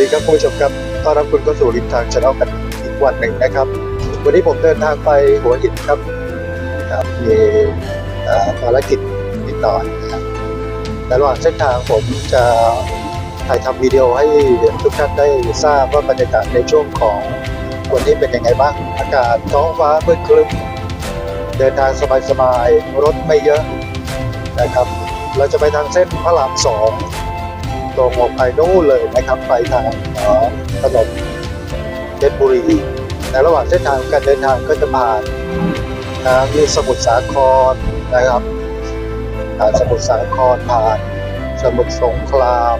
สวัสดีครับคุณผู้ชมครับต้อนรับคุณเข้าสู่ริมทางชาแนลกันอีกวันหนึ่งนะครับ วันนี้ผมเดินทางไปหัวหินครับครับมีภารกิจนิดหน่อยนะครับแต่ระหว่างเส้นทางผมจะถ่ายทำวิดีโอให้ทุกท่านได้ทราบว่าบรรยากาศในช่วงของวันนี้เป็นยังไงบ้างอากาศท้องฟ้ามืดครึ้มเดินทางสบายๆรถไม่เยอะนะครับ เราจะไปทางเส้นพระรามสอง ตรงออกไปนู่นเลยนะครับ ไปทางถนนเพชรบุรีในระหว่างเส้นทางการเดินทางก็จะผ่านทางมีสมุทรสาครนะครับผ่านสมุทรสาครผ่านสมุทรสงคราม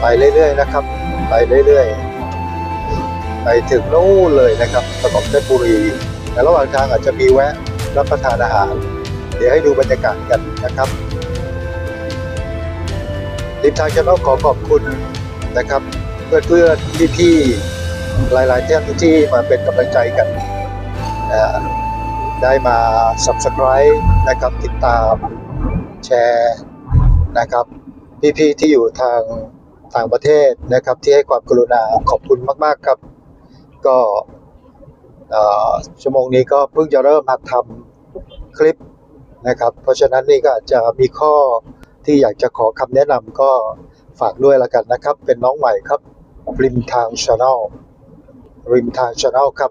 ไปเรื่อยๆนะครับ ไปเรื่อยๆ ไปถึงนู่นเลยนะครับถนนเพชรบุรีในระหว่างทางอาจจะมีแวะรับประทานอาหาร เดี๋ยวให้ดูบรรยากาศกันนะครับ ทีมทางชาแนลขอขอบคุณนะครับ เพื่อนเพื่อนพี่พี่ๆหลายๆท่านที่มาเป็นกำลังใจกันได้มา subscribe นะครับติดตามแชร์นะครับ พี่ๆที่อยู่ทางต่างประเทศนะครับ ที่ให้ความกรุณาขอบคุณมากๆครับ ก็ชั่วโมงนี้ก็เพิ่งจะเริ่มหัดทำคลิปนะครับ เพราะฉะนั้นนี่ก็อาจจะมีข้อ ที่อยากจะขอคำแนะนำก็ฝากด้วยละกันนะครับ เป็นน้องใหม่ครับ ริมทางชาแนลริมทางชาแนลครับ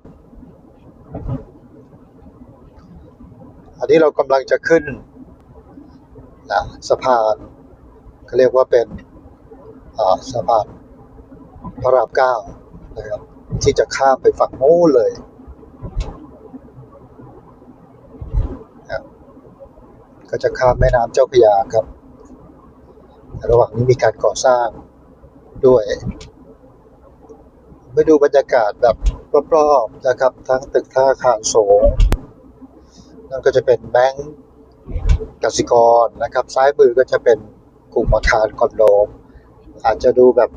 อันนี้เรากำลังจะขึ้นนะสะพานเขาเรียกว่าเป็นสะพานพระรามเก้านะครับที่จะข้ามไปฝั่งโน้นเลยก็จะข้ามแม่น้ำเจ้าพระยาครับ ระหว่างนี้มีการก่อสร้างด้วยไปดูบรรยากาศแบบรอบๆนะครับ ทั้งตึกท่าอาคารสูงนั่นก็จะเป็นแบงก์กสิกรนะครับ ซ้ายมือก็จะเป็นกลุ่มอาคารคอนโดอาจจะดูแบบ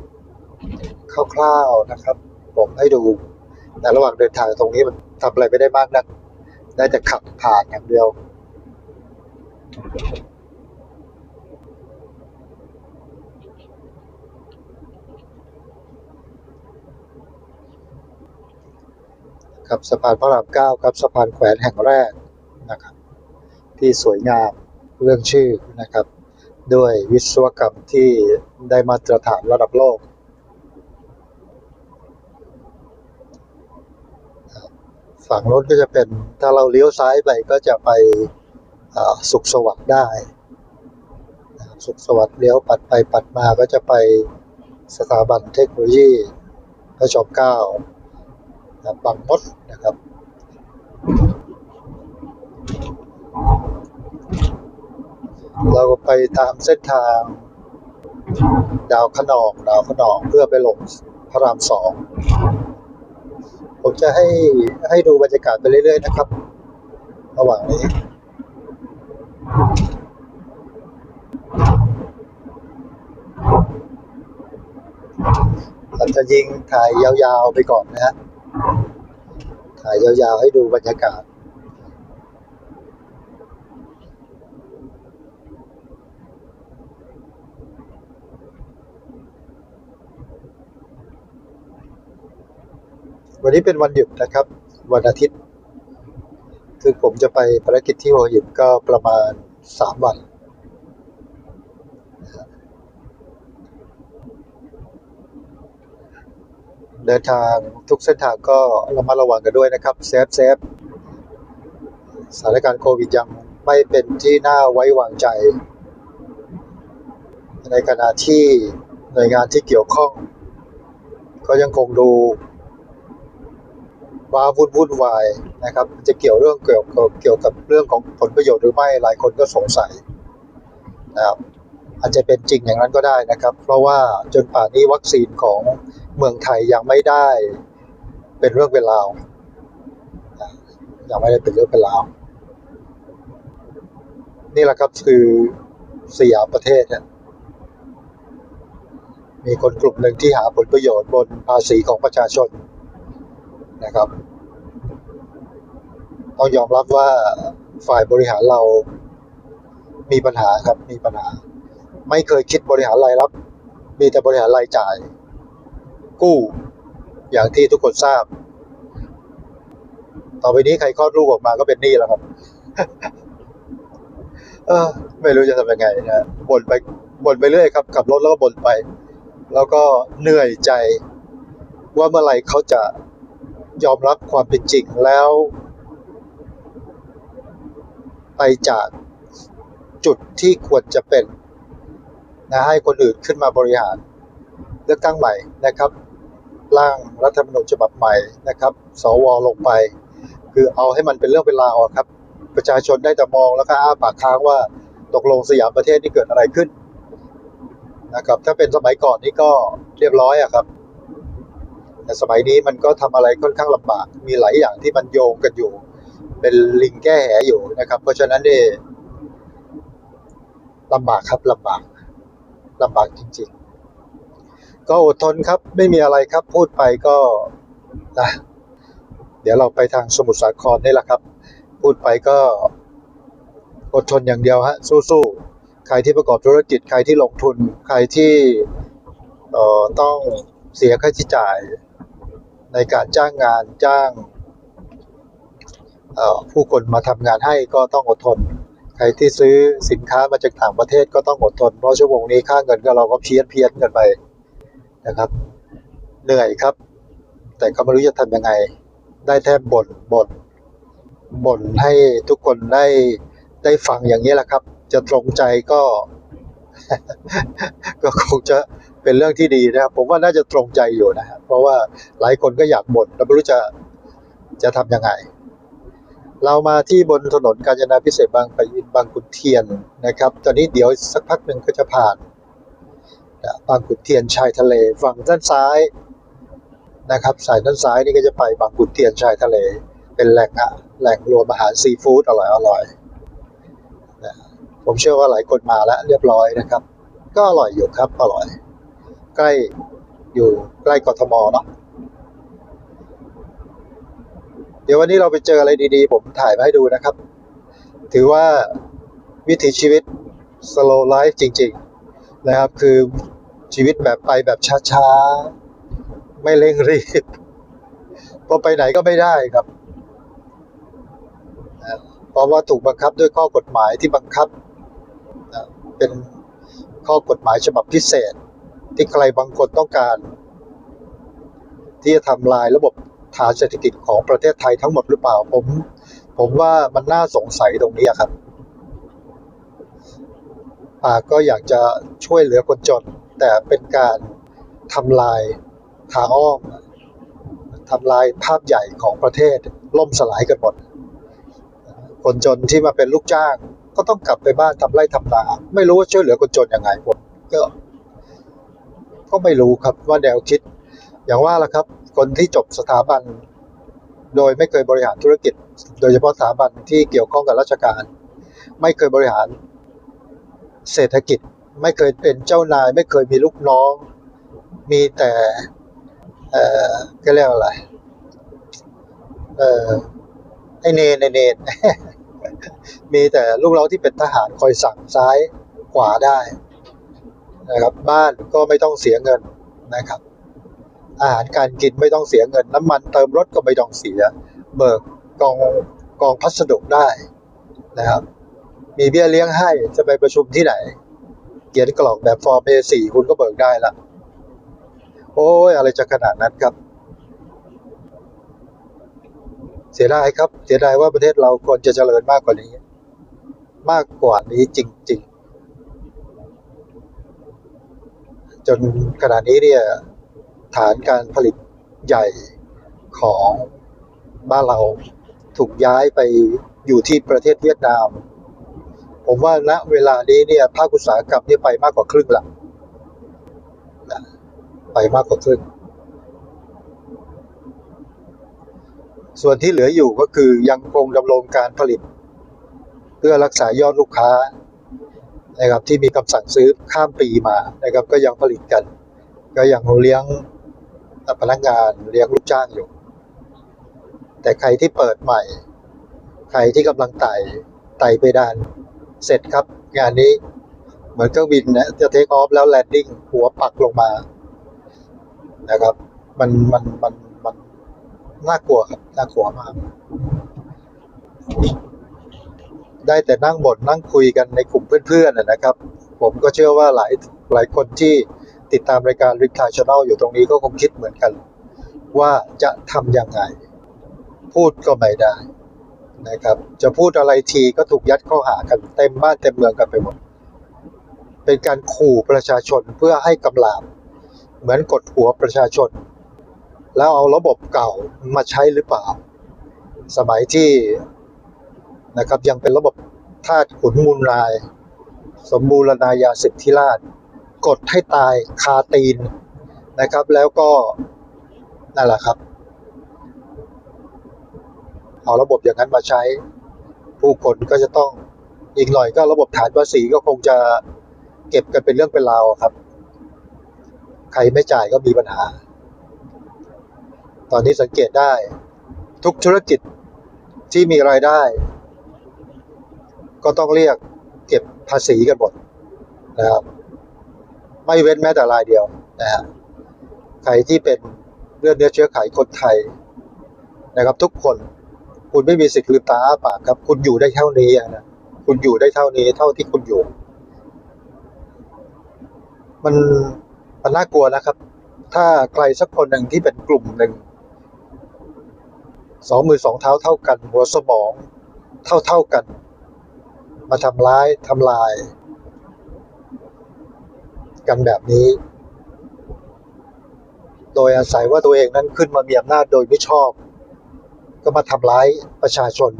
คร่าวๆนะครับ ผมให้ดูแต่ระหว่างเดินทางตรงนี้มันทำอะไรไม่ได้มากนัก ได้แต่ขับผ่านอย่างเดียว ครับสะพานพระรามเก้าครับสะพานแขวนแห่งแรกนะครับ ที่สวยงามเรื่องชื่อนะครับ ด้วยวิศวกรรมที่ได้มาตรฐานระดับโลก ฝั่งโน้นก็จะเป็นถ้าเราเลี้ยวซ้ายไปก็จะไปสุขสวัสดิ์ได้ สุขสวัสดิ์เลี้ยวปัดไปปัดมาก็จะไปสถาบันเทคโนโลยีพระจอมเกล้า บบางมดนะครับเราก็ไปตามเส้นทางดาวขนองดาวขนองเพื่อไปลงพระรามสอง ผมจะให้ให้ดูบรรยากาศไปเรื่อยๆนะครับ ระหว่างนี้ เราจะยิงถ่ายยาวๆไปก่อนนะฮะ ถ่ายยาวๆให้ดูบรรยากาศ วันนี้เป็นวันหยุดนะครับ วันอาทิตย์ คือผมจะไปภารกิจที่หัวหินก็ประมาณสามวัน เดินทางทุกเส้นทางก็ระมัดระวังกันด้วยนะครับเซฟเซฟสถานการณ์โควิดยังไม่เป็นที่น่าไว้วางใจ ในขณะที่หน่วยงานที่เกี่ยวข้อง ก็ยังคงดูว้าวุ่นวุ่นวายนะครับ จะเกี่ยวเรื่องเกี่ยวกับเกี่ยวกับเรื่องของผลประโยชน์หรือไม่หลายคนก็สงสัยนะครับ อาจจะเป็นจริงอย่างนั้นก็ได้นะครับ เพราะว่าจนป่านนี้วัคซีนของเมืองไทยยังไม่ได้เป็นเรื่องเป็นราวยังไม่ได้เป็นเรื่องเป็นราวนี่แหละครับคือสยามประเทศเนี่ยมีคนกลุ่มหนึ่งที่หาผลประโยชน์บนภาษีของประชาชนนะครับต้องยอมรับว่าฝ่ายบริหารเรามีปัญหาครับมีปัญหา ไม่เคยคิดบริหารรายรับ มีแต่บริหารรายจ่าย กู้ อย่างที่ทุกคนทราบ ต่อไปนี้ใครคลอดลูกออกมาก็เป็นหนี้แล้วครับ เออ ไม่รู้จะทำยังไงนะบ่นไปบ่นไปเรื่อยครับขับรถแล้วก็บ่นไป แล้วก็เหนื่อยใจ ว่าเมื่อไหร่เขาจะยอมรับความเป็นจริงแล้ว ไปจากจุดที่ควรจะเป็น นะให้คนอื่นขึ้นมาบริหารเลือกตั้งใหม่นะครับร่างรัฐธรรมนูญฉบับใหม่นะครับ สวลงไป คือเอาให้มันเป็นเรื่องเป็นราวอะครับ ประชาชนได้แต่มองแล้วก็อ้าปากค้างว่าตกลงสยามประเทศนี่เกิดอะไรขึ้นนะครับถ้าเป็นสมัยก่อนนี่ก็เรียบร้อยอะครับ แต่สมัยนี้มันก็ทำอะไรค่อนข้างลำบาก มีหลายอย่างที่มันโยงกันอยู่ เป็นลิงแก้แหอยู่นะครับ เพราะฉะนั้นเนี่ยลำบากครับลำบาก ลำบากจริง ๆ ก็อดทนครับไม่มีอะไรครับพูดไปก็นะเดี๋ยวเราไปทางสมุทรสาครนี่แหละครับ พูดไปก็อดทนอย่างเดียวฮะสู้ๆใครที่ประกอบธุรกิจใครที่ลงทุน ใครที่เอ่อต้องเสียค่าใช้จ่ายในการจ้างงานจ้างผู้คนมาทำงานให้ก็ต้องอดทน ใครที่ซื้อสินค้ามาจากต่างประเทศก็ต้องอดทนเพราะชั่วโมงนี้ค่าเงินก็เราก็เพี้ยนเพี้ยนกันไปนะครับเหนื่อยครับ แต่ก็ไม่รู้จะทำยังไง ได้แทบบ่นบ่นบ่นให้ทุกคนได้ได้ฟังอย่างนี้แหละครับ จะตรงใจก็ ก็คงจะเป็นเรื่องที่ดีนะครับ ผมว่าน่าจะตรงใจอยู่นะครับเพราะว่าหลายคนก็อยากบ่นแล้วไม่รู้จะจะทำยังไง เรามาที่บนถนนกาญจนาพิเศษกบางปะอินบางขุนเทียนนะครับ ตอนนี้เดี๋ยวสักพักหนึ่งก็จะผ่านนะบางขุนเทียนชายทะเลฝั่งด้านซ้ายนะครับ สายด้านซ้ายนี่ก็จะไปบางขุนเทียนชายทะเล เป็นแหล่งอะแหล่งรวมอาหารซีฟู้ดอร่อยอร่อยนะผมเชื่อว่าหลายคนมาแล้วเรียบร้อยนะครับ ก็อร่อยอยู่ครับอร่อย ใกล้อยู่ใกล้กทมเนาะ เดี๋ยววันนี้เราไปเจออะไรดีๆ ผมถ่ายมาให้ดูนะครับ ถือว่าวิถีชีวิต slow life จริง ๆ นะครับ คือชีวิตแบบไปแบบช้าๆ ไม่เร่งรีบพราะไปไหนก็ไม่ได้ครับ เพราะว่าถูกบังคับด้วยข้อกฎหมายที่บังคับนะเป็นข้อกฎหมายฉบับพิเศษ ที่ใครบางคนต้องการ ที่จะทำลายระบบ ฐานเศรษฐกิจของประเทศไทยทั้งหมดหรือเปล่าผม ผมว่ามันน่าสงสัยตรงนี้ครับปากก็อยากจะช่วยเหลือคนจน แต่เป็นการทำลายทางอ้อมทำลายภาพใหญ่ของประเทศล่มสลายกันหมด คนจนที่มาเป็นลูกจ้าง ก็ต้องกลับไปบ้านทำไร่ทำนาไม่รู้ว่าช่วยเหลือคนจนยังไงผมก็ ก็ไม่รู้ครับว่าแนวคิด อย่างว่าละครับ คนที่จบสถาบัน โดยไม่เคยบริหารธุรกิจ โดยเฉพาะสถาบันที่เกี่ยวข้องกับราชการ ไม่เคยบริหารเศรษฐกิจ ไม่เคยเป็นเจ้านาย ไม่เคยมีลูกน้อง มีแต่เอ่อก็เรียกว่าอะไรเอ่อไอเนนไอเนนมีแต่ลูกน้องที่เป็นทหารคอยสั่งซ้ายขวาได้นะครับบ้านก็ไม่ต้องเสียเงินนะครับ อาหารการกินไม่ต้องเสียเงิน น้ำมันเติมรถก็ไม่ต้องเสีย เบิกกองกองพัสดุได้นะครับ มีเบี้ยเลี้ยงให้จะไปประชุมที่ไหน เขียนกล่องแบบฟอร์ม A4 คุณก็เบิกได้ละโอ้ยอะไรจะขนาดนั้นครับ เสียดายครับ เสียดายว่าประเทศเราควรจะเจริญมากกว่านี้ มากกว่านี้จริง ๆ จนขณะนี้เนี่ย ฐานการผลิตใหญ่ของบ้านเราถูกย้ายไปอยู่ที่ประเทศเวียดนาม ผมว่าณเวลานี้เนี่ยภาคอุตสาหกรรมเนี่ยไปมากกว่าครึ่งละนะไปมากกว่าครึ่ง ส่วนที่เหลืออยู่ก็คือยังคงดำรงการผลิต เพื่อรักษายอดลูกค้านะครับที่มีคำสั่งซื้อข้ามปีมานะครับก็ยังผลิตกัน ก็ยังเลี้ยง พนักงานเลี้ยงลูกจ้างอยู่ แต่ใครที่เปิดใหม่ ใครที่กำลังไต่ไต่ไปดาน เสร็จครับ งานนี้เหมือนเครื่องบินนะจะเทคออฟแล้วแลนดิ้งหัวปักลงมา นะครับ มันมันมันมันน่ากลัวครับน่ากลัวมากได้แต่นั่งบ่นนั่งคุยกันในกลุ่มเพื่อนๆนะนะครับ ผมก็เชื่อว่าหลายหลายคนที่ ติดตามรายการ r i p t i Channel อยู่ตรงนี้ก็คงคิดเหมือนกัน ว่าจะทำยังไง พูดก็ไม่ได้นะครับ จะพูดอะไรทีก็ถูกยัดข้อหากันเต็มบ้านเต็มเมืองกันไปหมด เป็นการขู่ประชาชนเพื่อให้กำลาบ เหมือนกดหัวประชาชน แล้วเอาระบบเก่ามาใช้หรือเปล่า สมัยที่นะครับยังเป็นระบบทาสขุนมูลนาย สมบูรณาญาสิทธิราช กดให้ตายคาตีนนะครับ แล้วก็นั่นแหละครับ เอาระบบอย่างนั้นมาใช้ ผู้คนก็จะต้องอีกหน่อยก็ระบบฐานภาษีก็คงจะเก็บกันเป็นเรื่องเป็นราวครับ ใครไม่จ่ายก็มีปัญหา ตอนนี้สังเกตได้ ทุกธุรกิจที่มีรายได้ ก็ต้องเรียกเก็บภาษีกันหมดนะครับ ไม่เว้นแม้แต่รายเดียวนะฮะใครที่เป็นเลือดเนื้อเชื้อไขคนไทยนะครับ ทุกคนคุณไม่มีสิทธิ์ลืมตาอ้าปากครับ คุณอยู่ได้เท่านี้นะคุณอยู่ได้เท่านี้เท่าที่คุณอยู่ มันมันน่ากลัวนะครับ ถ้าใครสักคนหนึ่งที่เป็นกลุ่มหนึ่งสองมือสองเท้าเท่ากัน หัวสมอง เท่าเท่ากัน มาทำร้ายทำลาย กันแบบนี้ โดยอาศัยว่าตัวเองนั้นขึ้นมามีอำนาจโดยไม่ชอบ ก็มาทำร้ายประชาชน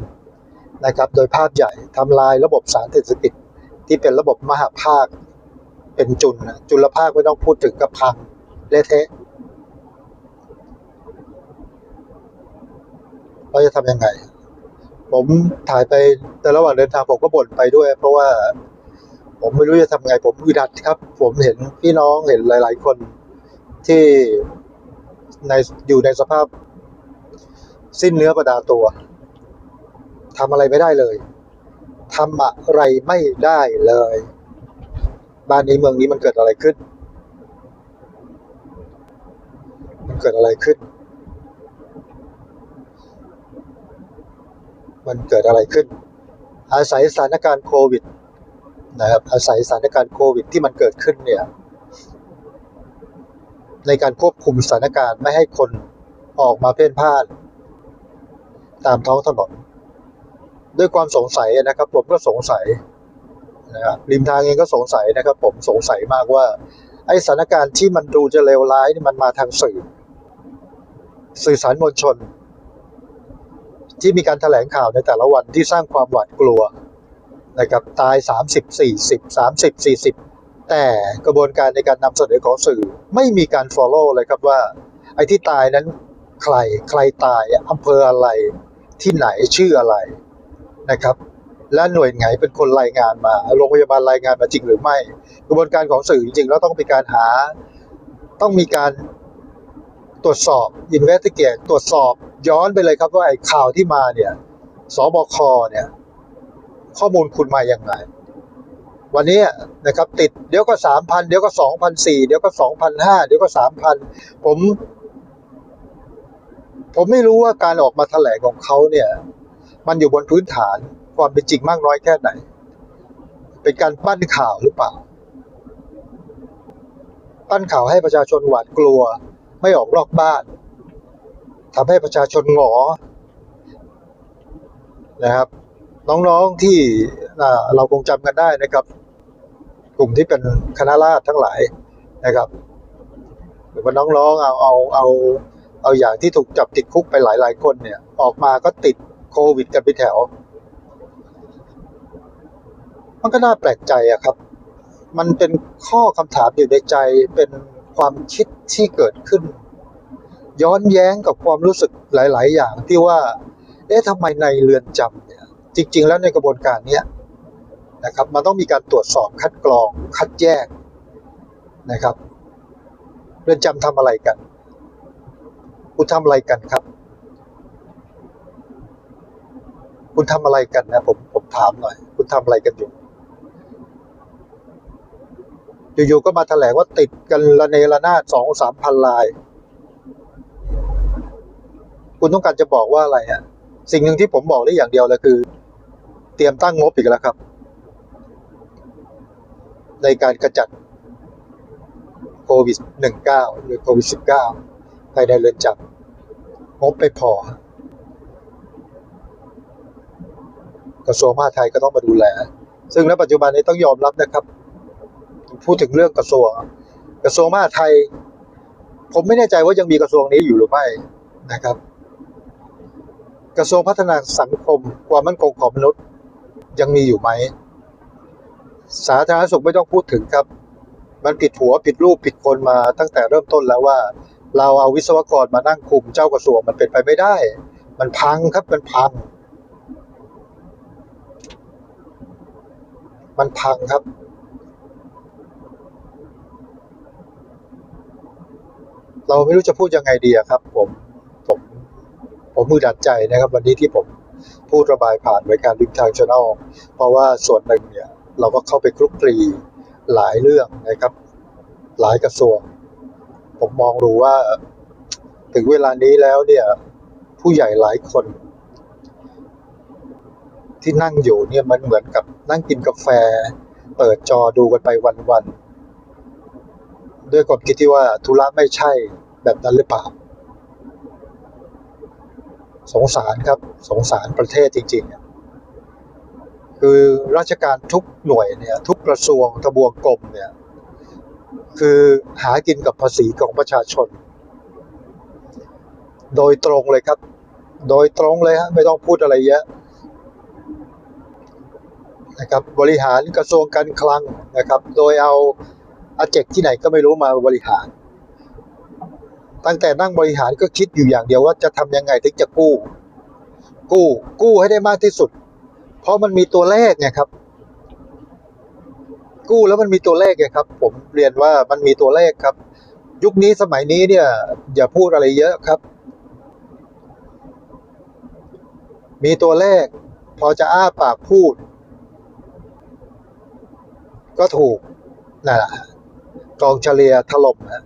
นะครับ โดยภาพใหญ่ทำลายระบบสารเศรษฐกิจที่เป็นระบบมหาภาค เป็นจุลนจุลภาคไม่ต้องพูดถึงกับพังเละเทะเราจะทำยังไง ผมถ่ายไปแต่ระหว่างเดินทางผมก็บ่นไปด้วย เพราะว่า ผมไม่รู้จะทำไง ผมอึดอัดครับ ผมเห็นพี่น้องเห็นหลาย ๆ คนที่ในอยู่ในสภาพ สิ้นเนื้อประดาตัวทำอะไรไม่ได้เลยทำอะไรไม่ได้เลย บ้านนี้เมืองนี้มันเกิดอะไรขึ้น มันเกิดอะไรขึ้น มันเกิดอะไรขึ้น อาศัยสถานการณ์โควิด นะครับอาศัยสถานการณ์โควิดที่มันเกิดขึ้นเนี่ยในการควบคุมสถานการณ์ไม่ให้คนออกมาเพ่นพ่าน ตามท้องถนน ด้วยความสงสัยนะครับ ผมก็สงสัยนะครับริมทางเองก็สงสัยนะครับ ผมสงสัยมากว่า ไอสถานการณ์ที่มันดูจะเลวร้ายนี่มันมาทางสื่อ สื่อสารมวลชน ที่มีการแถลงข่าวในแต่ละวันที่สร้างความหวาดกลัว นะครับตาย 30 40 30 40 แต่กระบวนการในการนำเสนอของสื่อไม่มีการ follow เลยครับว่า ไอ้ที่ตายนั้นใครใครตายอำเภออะไรที่ไหนชื่ออะไรนะครับ และหน่วยไหนเป็นคนรายงานมาโรงพยาบาลรายงานมาจริงหรือไม่ กระบวนการของสื่อจริงๆแล้วต้องมีการหา ต้องมีการตรวจสอบ investigate ตรวจสอบย้อนไปเลยครับว่าไอ้ข่าวที่มาเนี่ยสบคเนี่ย ข้อมูลคุณมาอย่างไงวันนี้นะครับติดเดี๋ยวก็สามพันเดี๋ยวก็สองพันสี่เดี๋ยวก็สองพันห้าเดี๋ยวก็สามพันผม ผมไม่รู้ว่าการออกมาแถลงของเขาเนี่ย มันอยู่บนพื้นฐานความเป็นจริงมากน้อยแค่ไหน เป็นการปั้นข่าวหรือเปล่า ปั้นข่าวให้ประชาชนหวาดกลัว ไม่ออกนอกบ้านทำให้ประชาชนหงอนะครับ น้องๆที่เราคงจำกันได้นะครับ กลุ่มที่เป็นคณะราษฎรทั้งหลายนะครับหรือว่าน้องๆเอาเอาเอาเอาอย่างที่ถูกจับติดคุกไปหลายๆคนเนี่ย ออกมาก็ติดโควิดกันไปแถว มันก็น่าแปลกใจอะครับ มันเป็นข้อคำถามอยู่ในใจเป็นความคิดที่เกิดขึ้น ย้อนแย้งกับความรู้สึกหลาย ๆ อย่างที่ว่า เอ๊ะทำไมในเรือนจำเนี่ย จริง ๆ แล้วในกระบวนการนี้นะครับมันต้องมีการตรวจสอบคัดกรองคัดแยกนะครับเรือนจำทำอะไรกันคุณทำอะไรกันครับ คุณทำอะไรกันนะผมผมถามหน่อย คุณทำอะไรกันอยู่อยู่ๆก็มาแถลงว่าติดกันระเนระนาดสองสามพันลาย คุณต้องการจะบอกว่าอะไรฮะสิ่งหนึ่งที่ผมบอกได้อย่างเดียวเลยคือ เตรียมตั้งงบอีกแล้วครับ ในการกระจัดโควิด -19 หรือโควิด -19 ภายในเรือนจำงบไม่พอ กระทรวงมหาดไทยก็ต้องมาดูแล ซึ่งณปัจจุบันนี้ต้องยอมรับนะครับ พูดถึงเรื่องกระทรวง กระทรวงมหาดไทย ผมไม่แน่ใจว่ายังมีกระทรวงนี้อยู่หรือไม่นะครับ กระทรวงพัฒนาสังคมความมั่นคงของมนุษย์ ยังมีอยู่ไหม สาธารณสุขไม่ต้องพูดถึงครับ มันผิดหัวผิดรูปผิดคนมาตั้งแต่เริ่มต้นแล้วว่า เราเอาวิศวกรมานั่งคุมเจ้ากระทรวงมันเป็นไปไม่ได้ มันพังครับมันพัง มันพังครับเราไม่รู้จะพูดยังไงดีครับ ผมผมผมมือดัดใจนะครับ วันนี้ที่ผม พูดระบายผ่านรายการดิมทางช n แนลเพราะว่าส่วนหนึ่งเนี่ยเราก็เข้าไปคลุกคลีหลายเรื่องนะครับ หลายกระทรวง ผมมองดูว่าถึงเวลานี้แล้วเนี่ย ผู้ใหญ่หลายคน ที่นั่งอยู่เนี่ยมันเหมือนกับนั่งกินกาแฟ เปิดจอดูกันไปวันๆด้วยความคิดที่ว่าธุระไม่ใช่แบบนั้นหรือเปล่า สงสารครับ สงสารประเทศจริงๆ คือราชการทุกหน่วยเนี่ย ทุกกระทรวงทบวงกรมเนี่ย คือหากินกับภาษีของประชาชน โดยตรงเลยครับ โดยตรงเลยฮะไม่ต้องพูดอะไรเยอะนะครับบริหารกระทรวงการคลังนะครับ โดยเอาอาเจกที่ไหนก็ไม่รู้มาบริหาร ตั้งแต่นั่งบริหารก็คิดอยู่อย่างเดียวว่าจะทำยังไงถึงจะกู้ กู้ กู้ให้ได้มากที่สุด เพราะมันมีตัวเลขไงครับ กู้แล้วมันมีตัวเลขไงครับ ผมเรียนว่ามันมีตัวเลขครับ ยุคนี้สมัยนี้เนี่ย อย่าพูดอะไรเยอะครับ มีตัวเลข พอจะอ้าปากพูด ก็ถูกนั่นแหละกองเฉลียถล่มนะ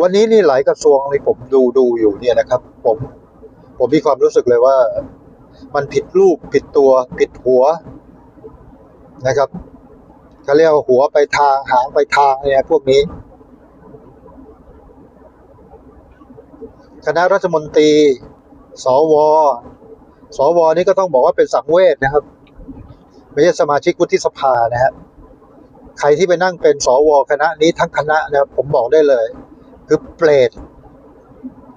วันนี้นี่หลายกระทรวงเลยผมดูดูอยู่เนี่ยนะครับ ผมผมมีความรู้สึกเลยว่า มันผิดรูปผิดตัวผิดหัวนะครับเขาเรียกว่าหัวไปทางหางไปทางเนี่ยพวกนี้ คณะรัฐมนตรี สว สวนี่ก็ต้องบอกว่าเป็นสังเวชนะครับ ไม่ใช่สมาชิกวุฒิสภานะฮะใครที่ไปนั่งเป็นสวคณะนี้ทั้งคณะนะครับผมบอกได้เลย คือเปรต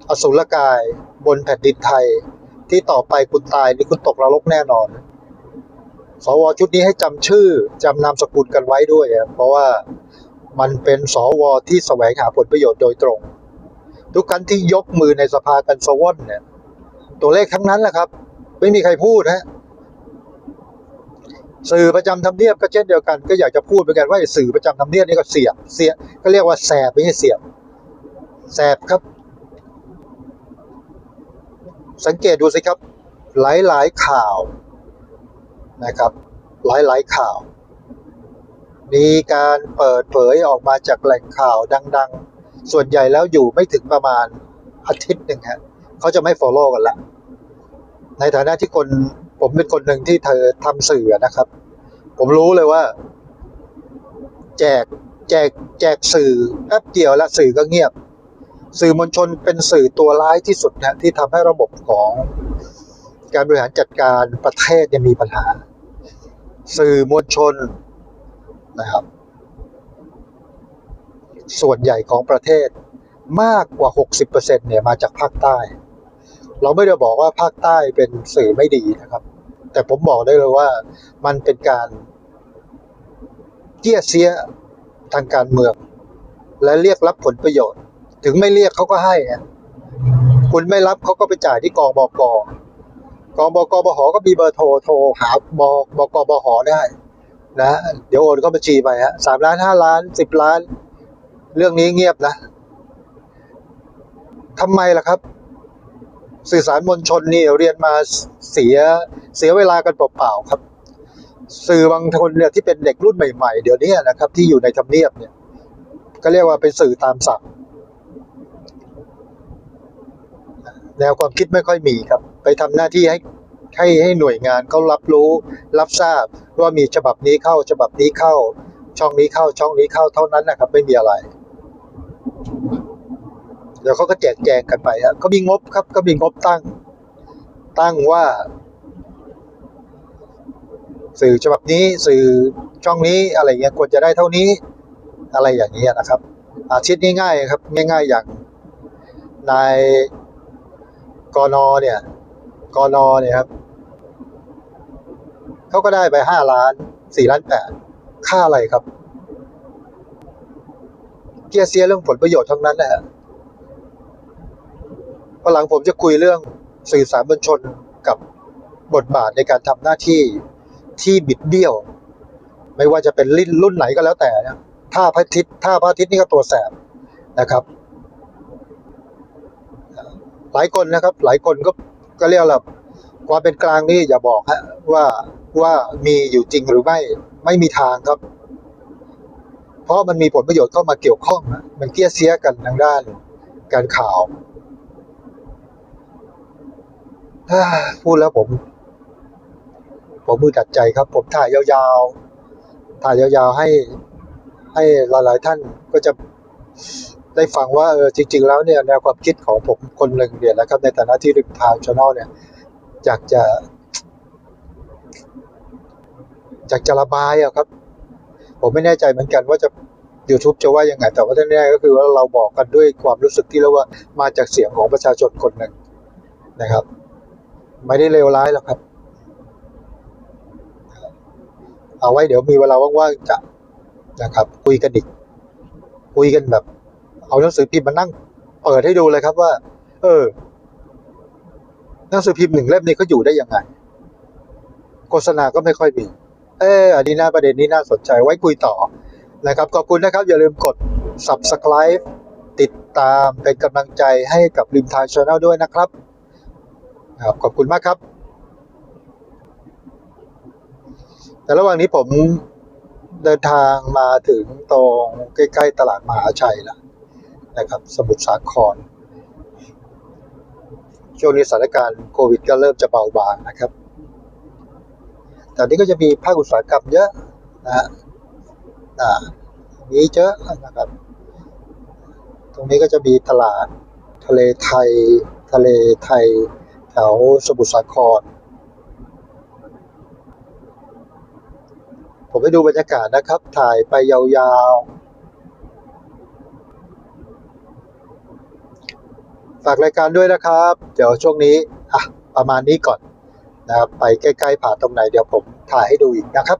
อสุรกายบนแผ่นดินไทย ที่ต่อไปคุณตายนี่คุณตกนรกแน่นอน สวชุดนี้ให้จำชื่อจำนามสกุลกันไว้ด้วยครับเพราะว่ามันเป็นสวที่แสวงหาผลประโยชน์โดยตรง ทุกครั้งที่ยกมือในสภากันสวอนเนี่ย ตัวเลขทั้งนั้นแหละครับ ไม่มีใครพูดฮะสื่อประจำทำเนียบก็เช่นเดียวกันก็อยากจะพูดเหมือนกันว่าสื่อประจำทำเนียบนี่ก็เสียบเสียก็เรียกว่าแสบไม่ใช่เสียบ แสบครับ สังเกตดูสิครับ หลายๆข่าวนะครับ หลายๆข่าว มีการเปิดเผยออกมาจากแหล่งข่าวดัง ๆ ส่วนใหญ่แล้วอยู่ไม่ถึงประมาณอาทิตย์หนึ่งฮะเขาจะไม่ follow กันละในฐานะที่คนผมเป็นคนหนึ่งที่เธอทำสื่อนะครับ ผมรู้เลยว่า แจกแจกแจกสื่อแป๊บเดียวละสื่อก็เงียบ สื่อมวลชนเป็นสื่อตัวร้ายที่สุดนะที่ทำให้ระบบของการบริหารจัดการประเทศเนี่ยมีปัญหา สื่อมวลชนนะครับ ส่วนใหญ่ของประเทศมากกว่า 60%เนี่ยมาจากภาคใต้ เราไม่ได้บอกว่าภาคใต้เป็นสื่อไม่ดีนะครับ แต่ผมบอกได้เลยว่ามันเป็นการเกี้ยเสียทางการเมือง และเรียกรับผลประโยชน์ ถึงไม่เรียกเขาก็ให้อะคุณไม่รับเขาก็ไปจ่ายที่กองบกกองบกบหก็มีเบอร์โทรโทรหาบบกบหได้นะเดี๋ยวโอนเข้าบัญชีไปฮะสามล้านห้าล้านสิบล้าน เรื่องนี้เงียบนะทำไมล่ะครับ สื่อสารมวลชนนี่เรียนมาเสียเสียเวลากันเปล่าๆครับ สื่อบางคนเนี่ยที่เป็นเด็กรุ่นใหม่ๆ เดี๋ยวนี้นะครับ ที่อยู่ในทำเนียบเนี่ย ก็เรียกว่าเป็นสื่อตามสั่ง แนวความคิดไม่ค่อยมีครับ ไปทำหน้าที่ให้ให้ให้หน่วยงานเขารับรู้ รับทราบว่ามีฉบับนี้เข้าฉบับนี้เข้า ช่องนี้เข้าช่องนี้เข้าเท่านั้นนะครับ ไม่มีอะไร เดี๋ยวเขาก็แจกแจงกันไปฮะเขามีงบครับก็มีงบตั้ง ตั้งว่า สื่อฉบับนี้สื่อช่องนี้อะไรเงี้ยควรจะได้เท่านี้ อะไรอย่างเงี้ยนะครับ อาชิดง่ายๆครับ ง่ายๆอย่างนาย กนเนี่ยกนเนี่ยครับเขาก็ได้ไปห้าล้านสี่ล้านแปดค่าอะไรครับ เกียร์เสียเรื่องผลประโยชน์ทั้งนั้นนะฮะวันหลังผมจะคุยเรื่องสื่อสารมวลชนกับบทบาทในการทำหน้าที่ที่บิดเบี้ยว ไม่ว่าจะเป็นรุ่นรุ่นไหนก็แล้วแต่นะท่าพระอาทิตย์ท่าพระอาทิตย์นี่ก็ตัวแสบนะครับ หลายคนนะครับ หลายคนก็ก็เรียกว่าความเป็นกลางนี่อย่าบอกฮะว่าว่ามีอยู่จริงหรือไม่ไม่มีทางครับ เพราะมันมีผลประโยชน์เข้ามาเกี่ยวข้องนะมันเกี้ยเสียกันทางด้าน การข่าวาพูดแล้วผม ผมมือดัดใจครับ ผมถ่ายยาวๆถ่ายยาวๆให้ ให้หลายๆท่านก็จะ ได้ฟังว่าเออจริง ๆ แล้วเนี่ยแนวความคิดของผมคนหนึ่งเนี่ยนะครับในฐานะที่ริมทางช n น l เนี่ยอยากจะอยากจะระบายอะครับ ผมไม่แน่ใจเหมือนกันว่าจะ YouTube จะว่ายังไงแต่ว่าที่แน่ๆก็คือว่าเราบอกกันด้วยความรู้สึกที่เรียกว่ามาจากเสียงของประชาชนคนหนึ่งนะครับ ไม่ได้เลวร้ายหรอกครับ เอาไว้เดี๋ยวมีเวลาว่างๆจะนะครับ คุยกันอีกคุยกันแบบ เอาหนังสือพิมพ์มานั่งเปิดให้ดูเลยครับว่า เออ หนังสือพิมพ์หนึ่งเล่มนี้เขาอยู่ได้ยังไง โฆษณาก็ไม่ค่อยมี เอออันนี้น่าประเด็นนี้น่าสนใจไว้คุยต่อนะครับ ขอบคุณนะครับ อย่าลืมกด subscribe ติดตามเป็นกำลังใจให้กับริมทางช n น l ด้วยนะครับครับ ขอบคุณมากครับ แต่ระหว่างนี้ผมเดินทางมาถึงตรงใกล้ ๆ ตลาดมหาชัยแล้ว นะครับ สมุทรสาคร ช่วงนี้สถานการณ์โควิดก็เริ่มจะเบาบางนะครับ แต่นี้ก็จะมีภาคอุตสาหกรรมเยอะนะฮะมีเยอะนะครับ ตรงนี้ก็จะมีตลาดทะเลไทย ทะเลไทยแถวสมุทรสาคร ผมไปดูบรรยากาศนะครับ ถ่ายไปยาวๆ ฝากรายการด้วยนะครับ เดี๋ยวช่วงนี้อะประมาณนี้ก่อนนะครับไปใกล้ๆผ่าตรงไหนเดี๋ยวผมถ่ายให้ดูอีกนะครับ